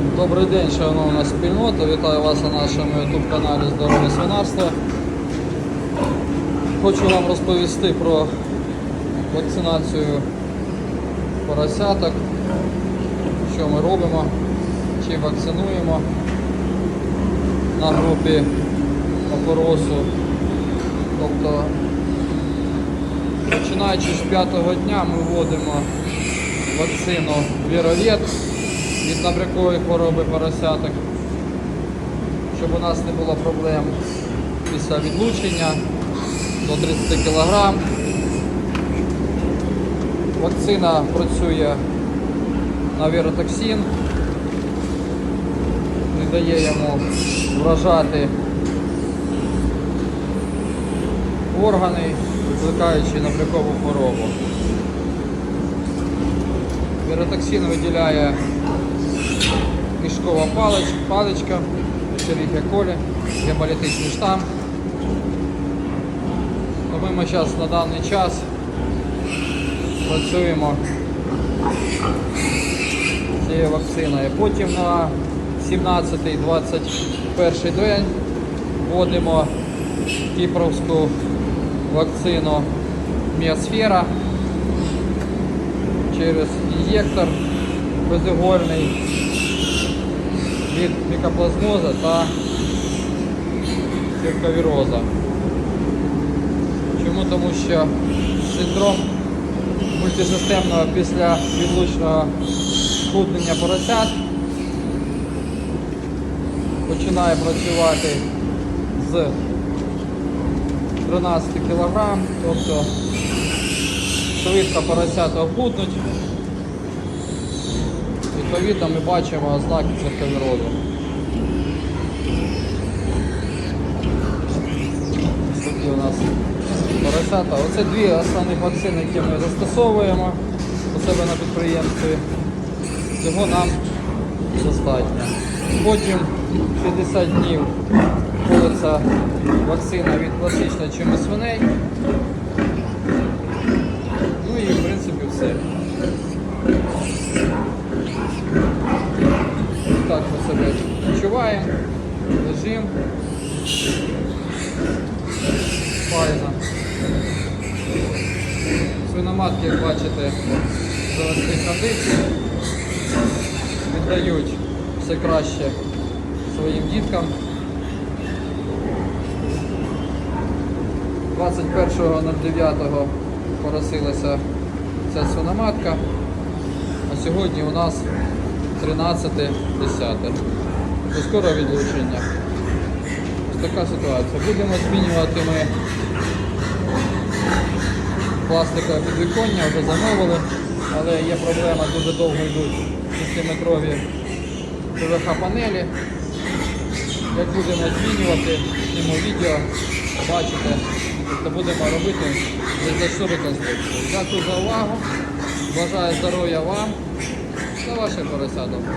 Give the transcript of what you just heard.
Добрий день, шановна спільнота. Вітаю вас на нашому YouTube каналі Здорове свинарство. Хочу вам розповісти про вакцинацію поросяток, що ми робимо, чи вакцинуємо на групі опоросу. Тобто, починаючи з п'ятого дня ми вводимо вакцину Віровет від набрякової хвороби поросяток, щоб у нас не було проблем після відлучення до 30 кг. Вакцина працює на віротоксин, не дає йому вражати органи, викликаючи набрякову хворобу. Віротоксин виділяє мішкова палич, паличка, Echerichia coli, гемолітичний штам. Ми зараз на даний час працюємо цією вакциною. Потім на 17-21 день вводимо кіпровську вакцину Міосфера через ін'єктор безігольний від мікоплазмоза та цирковіроза. Чому? Тому що синдром мультисистемного після відлучного схуднення поросят починає працювати з 13 кг, тобто швидко поросята худнуть. Відповідно, ми бачимо ознаки цирковірозу. Такі у нас поросята. Оце дві основні вакцини, які ми застосовуємо у себе на підприємстві. Цього нам достатньо. Потім 60 днів колиться вакцина від класичної чуми свиней. Себе відчуваємо, лежимо. Файно. Свиноматки, як бачите, заводські кондиції віддають все краще своїм діткам. 21.09 поросилася ця свиноматка, а сьогодні у нас 13.10. До скоро відлучення. Ось така ситуація. Будемо змінювати ми пластикове підвіконня, вже замовили, але є проблема, дуже довго йдуть 6-метрові ПВХ панелі. Як будемо змінювати, зніму відео, бачите, то будемо робити незначну реконструкцію. Дякую за увагу. Бажаю здоров'я вам та вашим поросятам.